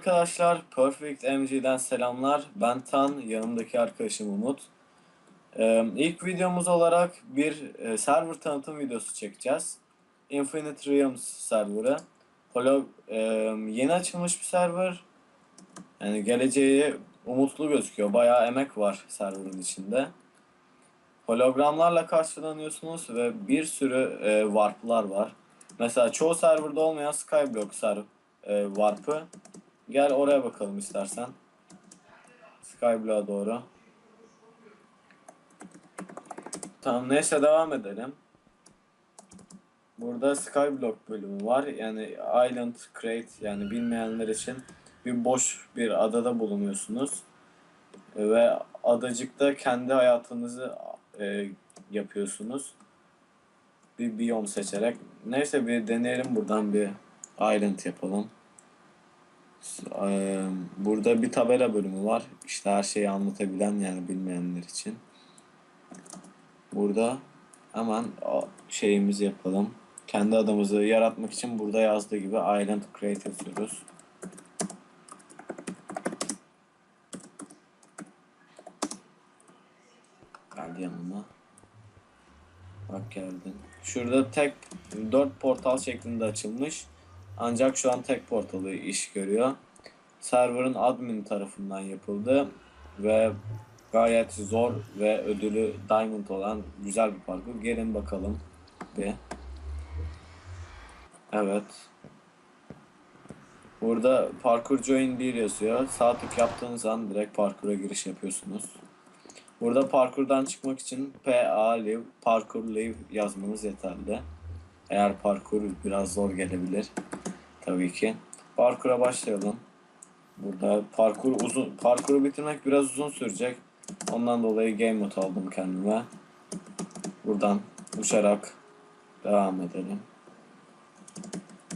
Arkadaşlar, Perfect MG'den selamlar. Ben Tan, yanımdaki arkadaşım Umut. Ee, ilk videomuz olarak bir e, server tanıtım videosu çekeceğiz. Infinite Realms serverı. Holo, e, yeni açılmış bir server. Yani geleceği umutlu gözüküyor. Bayağı emek var serverın içinde. Hologramlarla karşılanıyorsunuz ve bir sürü e, warp'lar var. Mesela çoğu serverda olmayan Skyblock server warp'ı. Gel oraya bakalım istersen. Skyblock'a doğru. Tamam neyse devam edelim. Burada Skyblock bölümü var. Yani Island Crate yani bilmeyenler için bir boş bir adada bulunuyorsunuz. Ve adacıkta kendi hayatınızı e, yapıyorsunuz. Bir biyom seçerek. Neyse bir deneyelim buradan bir island yapalım. Burada bir tabela bölümü var. İşte her şeyi anlatabilen yani bilmeyenler için. Burada hemen şeyimizi yapalım. Kendi adımızı yaratmak için burada yazdığı gibi Island Create yazıyoruz. Geldi yanıma. Bak geldin. Şurada tek 4 portal şeklinde açılmış. Ancak şu an tek portalı iş görüyor. Server'ın admin tarafından yapıldı ve gayet zor ve ödülü diamond olan güzel bir parkur. Gelin bakalım bir. Evet. Burada parkur join 1 yazıyor. Sağ tık yaptığınız an direkt parkura giriş yapıyorsunuz. Burada parkurdan çıkmak için PA live, parkur live yazmanız yeterli. Eğer parkur biraz zor gelebilir. Tabii ki. Parkura başlayalım. Burada parkur uzun parkuru bitirmek biraz uzun sürecek. Ondan dolayı game mode aldım kendime. Buradan uçarak devam edelim.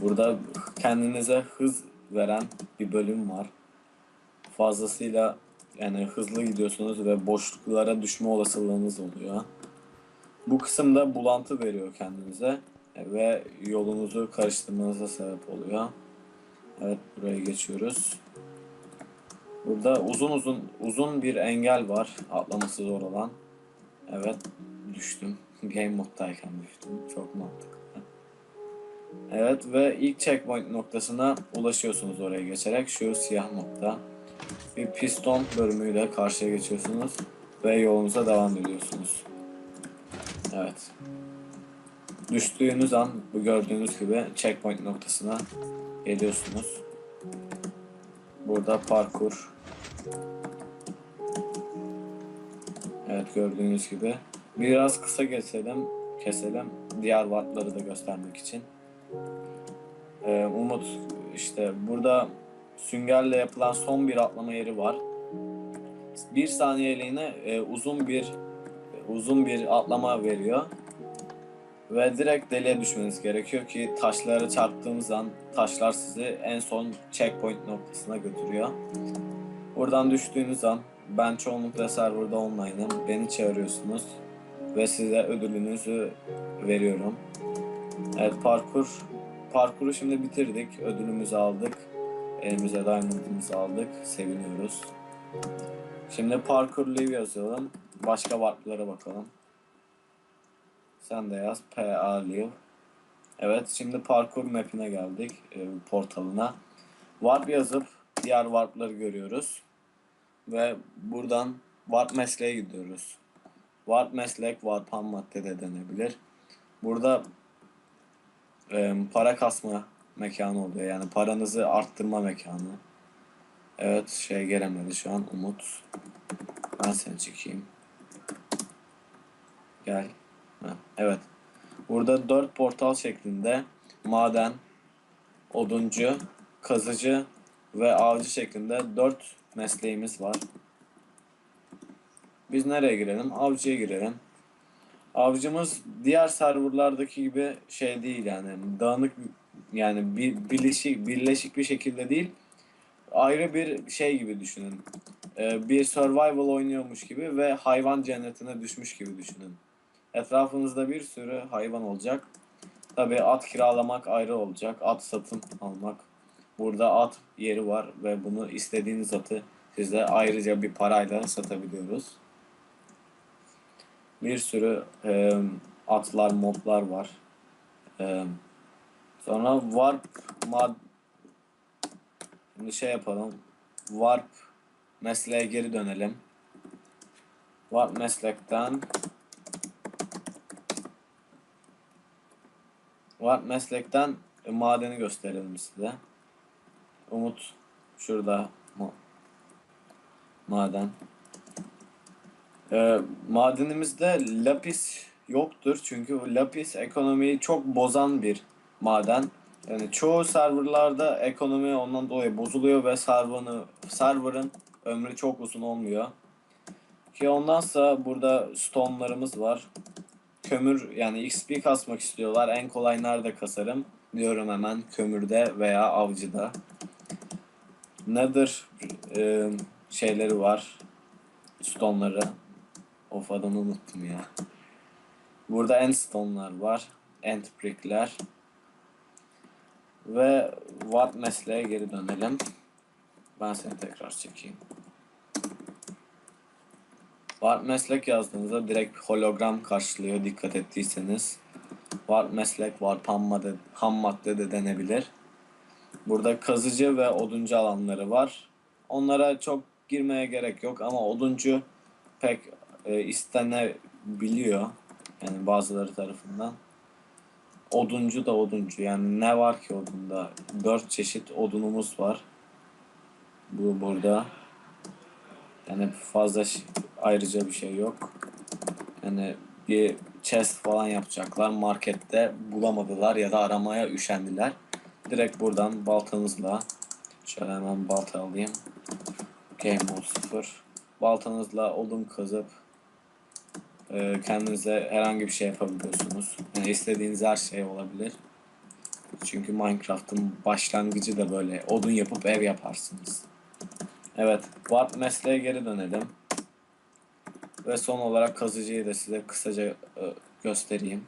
Burada kendinize hız veren bir bölüm var. Fazlasıyla yani hızlı gidiyorsunuz ve boşluklara düşme olasılığınız oluyor. Bu kısımda bulantı veriyor kendinize ve yolunuzu karıştırmanıza sebep oluyor. Evet buraya geçiyoruz. Burada uzun uzun uzun bir engel var atlaması zor olan. Evet düştüm. Game moddayken düştüm. Çok mantıklı. Evet ve ilk checkpoint noktasına ulaşıyorsunuz oraya geçerek. Şu siyah nokta. Bir piston bölümüyle karşıya geçiyorsunuz ve yolunuza devam ediyorsunuz. Evet. Düştüğünüz an bu gördüğünüz gibi checkpoint noktasına geliyorsunuz. Burada parkur. Evet gördüğünüz gibi. Biraz kısa keselim. Keselim. Diğer wattları da göstermek için. Ee, Umut işte burada süngerle yapılan son bir atlama yeri var. Bir saniyeliğine e, uzun bir uzun bir atlama veriyor. Ve direkt deliğe düşmeniz gerekiyor ki taşlara çarptığınız an taşlar sizi en son checkpoint noktasına götürüyor. Buradan düştüğünüz an ben çoğunlukla serverda online'ım. Beni çağırıyorsunuz ve size ödülünüzü veriyorum. Evet parkur parkuru şimdi bitirdik. Ödülümüzü aldık. Elimize diamond'ımızı aldık. Seviniyoruz. Şimdi parkur live yazalım. Başka warp'lara bakalım. Sen de yaz. PA live. Evet şimdi parkur map'ine geldik. E, portalına. Warp yazıp diğer warp'ları görüyoruz. Ve buradan warp mesleğe gidiyoruz. Warp meslek warp ham madde de denebilir. Burada e, para kasma mekanı oluyor. Yani paranızı arttırma mekanı. Evet şey gelemedi şu an Umut. Ben seni çekeyim. Gel. Evet. Burada dört portal şeklinde maden, oduncu, kazıcı ve avcı şeklinde dört mesleğimiz var. Biz nereye girelim? Avcıya girelim. Avcımız diğer serverlardaki gibi şey değil yani dağınık yani bir birleşik birleşik bir şekilde değil. Ayrı bir şey gibi düşünün. Ee, bir survival oynuyormuş gibi ve hayvan cennetine düşmüş gibi düşünün. Etrafınızda bir sürü hayvan olacak. Tabi at kiralamak ayrı olacak. At satın almak Burada at yeri var ve bunu istediğiniz atı size ayrıca bir parayla satabiliyoruz. Bir sürü e, atlar, moblar var. E, sonra warp mad Şimdi şey yapalım. Warp mesleğe geri dönelim. Warp meslekten Warp meslekten e, madeni gösterelim size. Umut şurada ma- maden. Ee, madenimizde lapis yoktur çünkü lapis ekonomiyi çok bozan bir maden. Yani çoğu serverlarda ekonomi ondan dolayı bozuluyor ve server'ını server'ın ömrü çok uzun olmuyor. Ki ondan sonra burada stone'larımız var. Kömür yani XP kasmak istiyorlar. En kolay nerede kasarım? Diyorum hemen kömürde veya avcıda. Nether e, şeyleri var. Stone'ları. Of adını unuttum ya. Burada end stone'lar var. End brick'ler. Ve Watt mesleğe geri dönelim. Ben seni tekrar çekeyim. Watt meslek yazdığınızda direkt hologram karşılıyor dikkat ettiyseniz. Watt meslek, Watt ham madde, ham madde de denebilir. Burada kazıcı ve oduncu alanları var. Onlara çok girmeye gerek yok ama oduncu pek e, istenebiliyor. Yani bazıları tarafından. Oduncu da oduncu. Yani ne var ki odunda? Dört çeşit odunumuz var. Bu burada. Yani fazla ayrıca bir şey yok. Yani bir chest falan yapacaklar. Markette bulamadılar ya da aramaya üşendiler. Direkt buradan baltanızla şöyle hemen balta alayım. Game mode 0. Baltanızla odun kazıp e, kendinize herhangi bir şey yapabiliyorsunuz. Yani istediğiniz her şey olabilir. Çünkü Minecraft'ın başlangıcı da böyle odun yapıp ev yaparsınız. Evet, Warp mesleğe geri dönelim. Ve son olarak kazıcıyı da size kısaca e, göstereyim.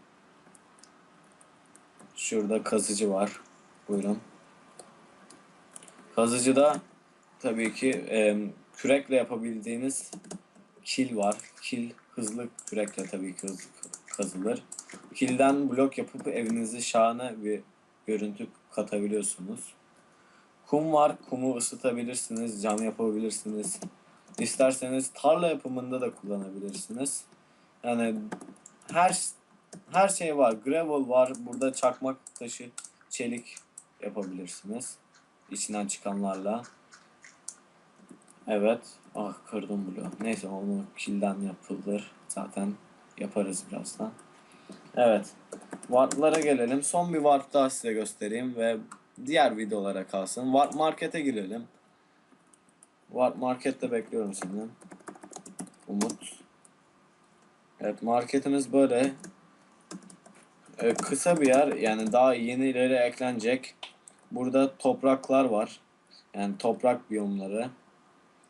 Şurada kazıcı var. Buyurun. Kazıcıda tabii ki e, kürekle yapabildiğiniz kil var. Kil hızlı kürekle tabii ki hızlı kazılır. Kilden blok yapıp evinizi şahane bir görüntü katabiliyorsunuz. Kum var. Kumu ısıtabilirsiniz. Cam yapabilirsiniz. İsterseniz tarla yapımında da kullanabilirsiniz. Yani her her şey var. Gravel var. Burada çakmak taşı, çelik yapabilirsiniz. İçinden çıkanlarla. Evet. Ah kırdım bloğu. Neyse onu kilden yapılır. Zaten yaparız birazdan. Evet. Warp'lara gelelim. Son bir warp daha size göstereyim ve diğer videolara kalsın. Warp Market'e girelim. Market'te bekliyorum seni. Umut. Evet marketimiz böyle. Ee, kısa bir yer yani daha yenileri eklenecek. Burada topraklar var. Yani toprak biyomları.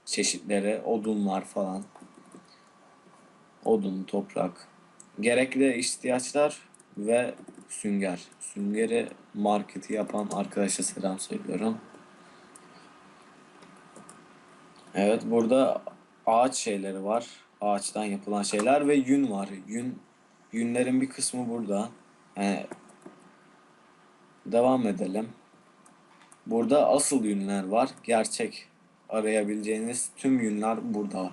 Çeşitleri, odunlar falan. Odun, toprak. Gerekli ihtiyaçlar ve sünger. Süngeri marketi yapan arkadaşa selam söylüyorum. Evet burada ağaç şeyleri var. Ağaçtan yapılan şeyler ve yün var. Yün yünlerin bir kısmı burada. Yani devam edelim. Burada asıl yünler var. Gerçek arayabileceğiniz tüm yünler burada.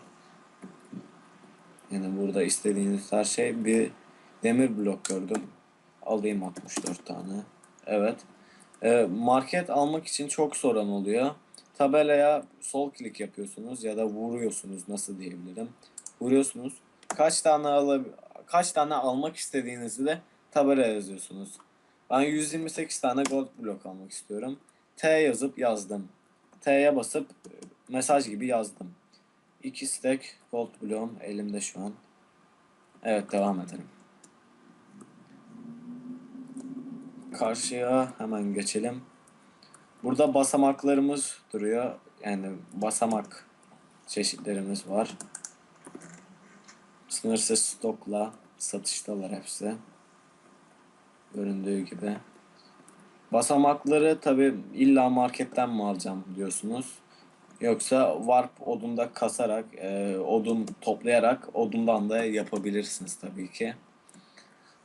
Yani burada istediğiniz her şey bir demir blok gördüm. Alayım 64 tane. Evet. Ee, market almak için çok soran oluyor. Tabelaya sol klik yapıyorsunuz ya da vuruyorsunuz nasıl diyebilirim. Vuruyorsunuz. Kaç tane al kaç tane almak istediğinizi de tabelaya yazıyorsunuz. Ben 128 tane gold blok almak istiyorum. T yazıp yazdım. T'ye basıp e, mesaj gibi yazdım. 2 stack gold bloğum elimde şu an. Evet devam edelim. Karşıya hemen geçelim. Burada basamaklarımız duruyor. Yani basamak çeşitlerimiz var. Sınırsız stokla satıştalar hepsi. Göründüğü gibi. Basamakları tabi illa marketten mi alacağım diyorsunuz. Yoksa warp odunda kasarak, e, odun toplayarak odundan da yapabilirsiniz tabii ki.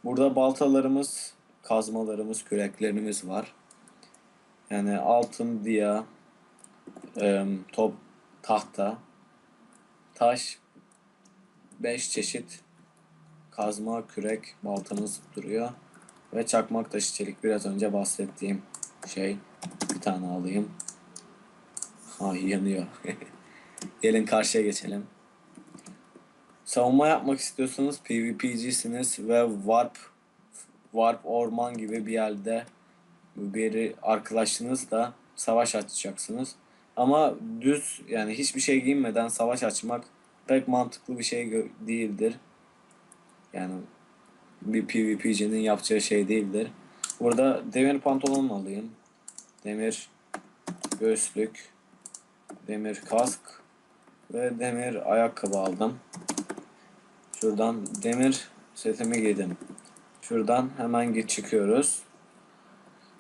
Burada baltalarımız, kazmalarımız, küreklerimiz var. Yani altın, diya, top, tahta, taş, 5 çeşit kazma, kürek, baltamız duruyor. Ve çakmak taşı çelik biraz önce bahsettiğim şey. Bir tane alayım. Ha yanıyor. Gelin karşıya geçelim. Savunma yapmak istiyorsanız PvP'cisiniz ve Warp Warp orman gibi bir yerde bir arkadaşınızla savaş açacaksınız. Ama düz yani hiçbir şey giyinmeden savaş açmak pek mantıklı bir şey değildir. Yani bir PvP'cinin yapacağı şey değildir. Burada demir pantolon alayım. Demir göğüslük, demir kask ve demir ayakkabı aldım. Şuradan demir setimi giydim. Şuradan hemen git çıkıyoruz.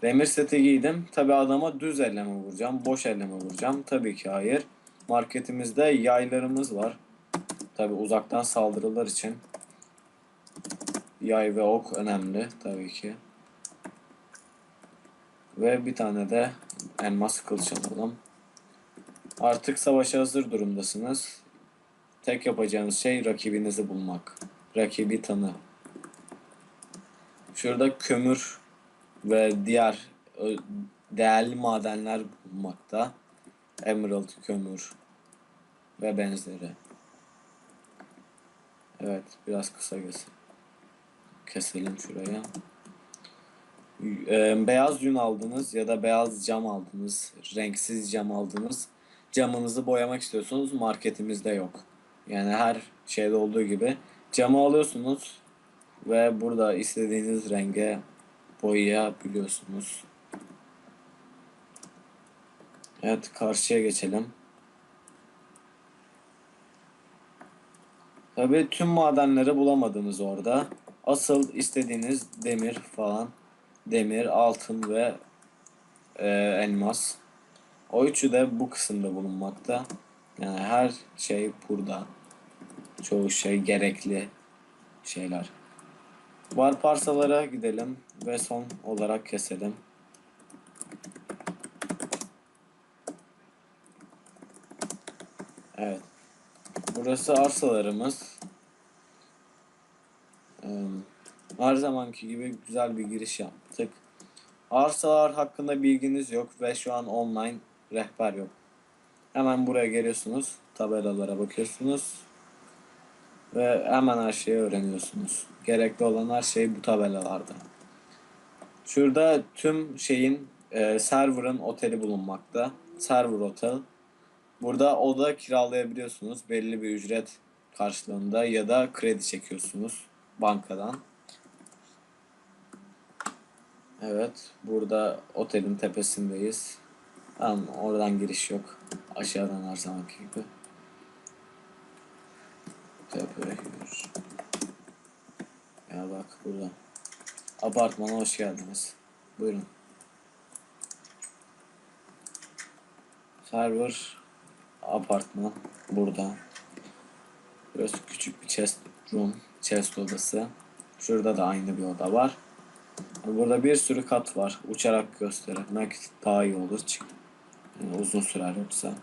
Demir seti giydim. Tabi adama düz elle vuracağım, boş elle vuracağım? Tabii ki hayır. Marketimizde yaylarımız var. Tabi uzaktan saldırılar için yay ve ok önemli tabii ki. Ve bir tane de elmas kılıç alalım. Artık savaşa hazır durumdasınız. Tek yapacağınız şey rakibinizi bulmak. Rakibi tanı. Şurada kömür ve diğer değerli madenler bulunmakta. Emerald, kömür ve benzeri. Evet, biraz kısa kesin. Keselim şuraya. Ee, beyaz yün aldınız ya da beyaz cam aldınız, renksiz cam aldınız. Camınızı boyamak istiyorsunuz, marketimizde yok. Yani her şeyde olduğu gibi camı alıyorsunuz ve burada istediğiniz renge boyayabiliyorsunuz. Evet, karşıya geçelim. Tabii tüm madenleri bulamadınız orada. Asıl istediğiniz demir falan. Demir, altın ve e, elmas. O üçü de bu kısımda bulunmakta. Yani her şey burada. Çoğu şey gerekli şeyler. Var parsalara gidelim ve son olarak keselim. Evet. Burası arsalarımız. Ee, Her zamanki gibi güzel bir giriş yaptık. Arsalar hakkında bilginiz yok ve şu an online rehber yok. Hemen buraya geliyorsunuz. Tabelalara bakıyorsunuz. Ve hemen her şeyi öğreniyorsunuz. Gerekli olan her şey bu tabelalarda. Şurada tüm şeyin e, server'ın oteli bulunmakta. Server otel. Burada oda kiralayabiliyorsunuz belli bir ücret karşılığında ya da kredi çekiyorsunuz bankadan. Evet, burada otelin tepesindeyiz. Tamam, oradan giriş yok. Aşağıdan her zamanki gibi. Bak burada. Apartmana hoş geldiniz. Buyurun. Server apartman burada. Burası küçük bir chest room, chest odası. Şurada da aynı bir oda var. Burada bir sürü kat var. Uçarak göstermek daha iyi olur. Çık. Yani uzun sürer yoksa.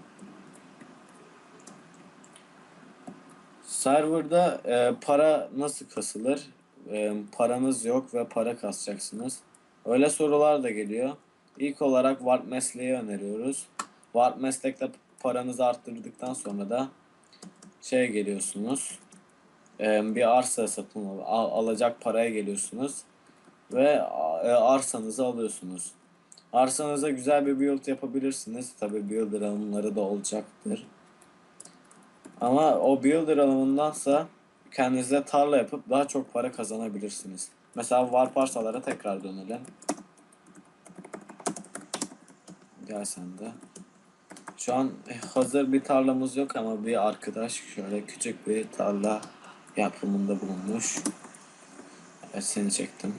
Serverda e, para nasıl kasılır? E, paranız yok ve para kasacaksınız. Öyle sorular da geliyor. İlk olarak Warp mesleği öneriyoruz. Warp meslekte paranızı arttırdıktan sonra da şey geliyorsunuz. E, bir arsa satın al, al- alacak paraya geliyorsunuz ve e, arsanızı alıyorsunuz. Arsanıza güzel bir build yapabilirsiniz. Tabi builder alımları da olacaktır. Ama o builder alımındansa kendinize tarla yapıp daha çok para kazanabilirsiniz. Mesela var parsalara tekrar dönelim. Gel sen de. Şu an eh, hazır bir tarlamız yok ama bir arkadaş şöyle küçük bir tarla yapımında bulunmuş. Evet seni çektim.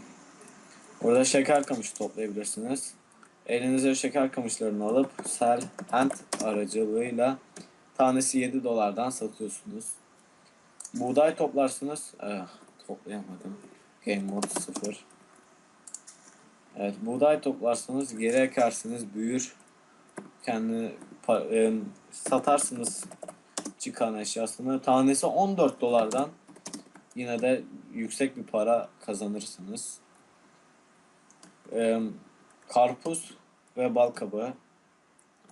Burada şeker kamışı toplayabilirsiniz. Elinize şeker kamışlarını alıp sell and aracılığıyla tanesi 7 dolardan satıyorsunuz. Buğday toplarsınız. Eh, toplayamadım. Game mode 0. Evet, buğday toplarsınız, geri ekersiniz, büyür. Kendi e, satarsınız çıkan eşyasını. Tanesi 14 dolardan yine de yüksek bir para kazanırsınız. E, karpuz ve bal kabağı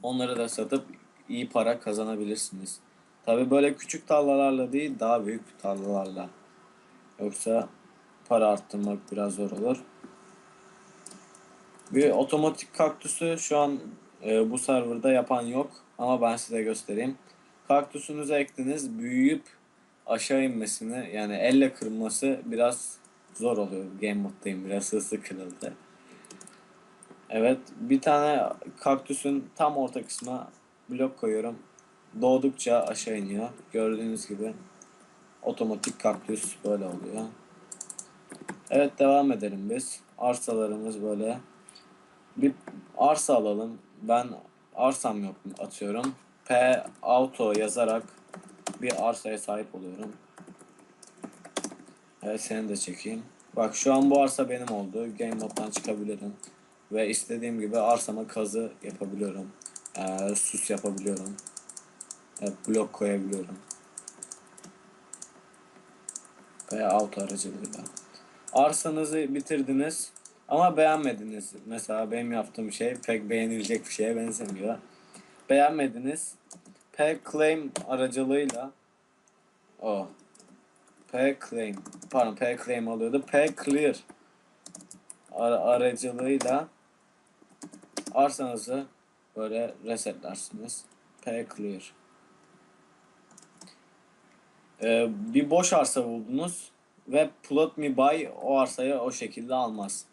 onları da satıp iyi para kazanabilirsiniz. Tabi böyle küçük tarlalarla değil daha büyük tarlalarla. Yoksa para arttırmak biraz zor olur. Bir otomatik kaktüsü şu an e, bu serverda yapan yok ama ben size göstereyim. Kaktüsünüzü ektiniz büyüyüp aşağı inmesini yani elle kırılması biraz zor oluyor. Game moddayım biraz hızlı kırıldı. Evet bir tane kaktüsün tam orta kısmına blok koyuyorum. Doğdukça aşağı iniyor. Gördüğünüz gibi otomatik kaktüs böyle oluyor. Evet devam edelim biz. Arsalarımız böyle. Bir arsa alalım. Ben arsam yok atıyorum. P auto yazarak bir arsaya sahip oluyorum. Evet seni de çekeyim. Bak şu an bu arsa benim oldu. Game moddan çıkabilirim. Ve istediğim gibi arsama kazı yapabiliyorum. Ee, süs yapabiliyorum. Blok koyabiliyorum. Ve auto aracılığıyla. Arsanızı bitirdiniz ama beğenmediniz. Mesela benim yaptığım şey pek beğenilecek bir şeye benzemiyor. Beğenmediniz. P claim aracılığıyla o P claim pardon P claim alıyordu. P clear ara- aracılığıyla arsanızı böyle resetlersiniz. P clear. Ee, bir boş arsa buldunuz ve plot me buy o arsayı o şekilde almaz.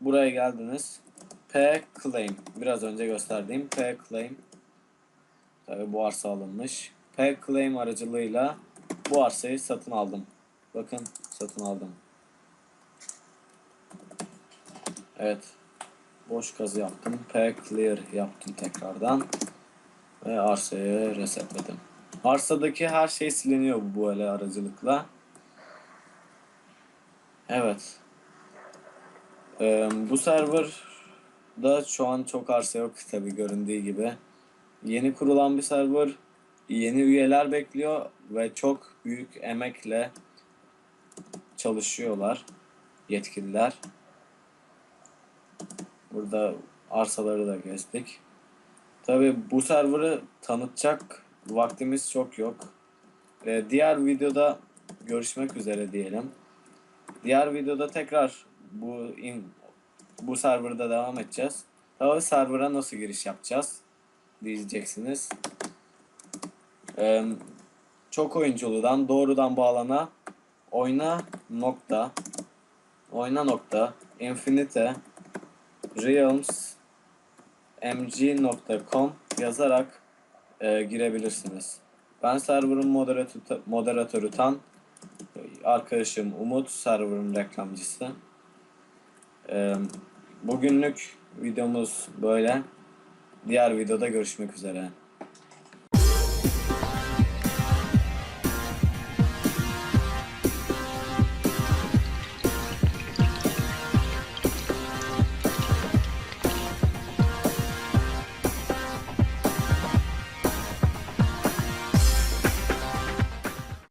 Buraya geldiniz. P claim. Biraz önce gösterdiğim P claim. Tabi bu arsa alınmış. P claim aracılığıyla bu arsayı satın aldım. Bakın satın aldım. Evet. Boş kazı yaptım. P clear yaptım tekrardan. Ve arsayı resetledim. Arsadaki her şey siliniyor bu böyle aracılıkla. Evet. Ee, bu serverda şu an çok arsa yok tabi göründüğü gibi. Yeni kurulan bir server. Yeni üyeler bekliyor ve çok büyük emekle çalışıyorlar yetkililer. Burada arsaları da gezdik. Tabi bu serverı tanıtacak vaktimiz çok yok. Ee, diğer videoda görüşmek üzere diyelim. Diğer videoda tekrar bu in, bu serverda devam edeceğiz. Tabi server'a nasıl giriş yapacağız diyeceksiniz. Ee, çok oyunculudan doğrudan bağlana oyna nokta oyna nokta infinite realms mg.com yazarak e, girebilirsiniz. Ben server'ın moderatörü, moderatörü Tan. Arkadaşım Umut server'ın reklamcısı. E, bugünlük videomuz böyle. Diğer videoda görüşmek üzere.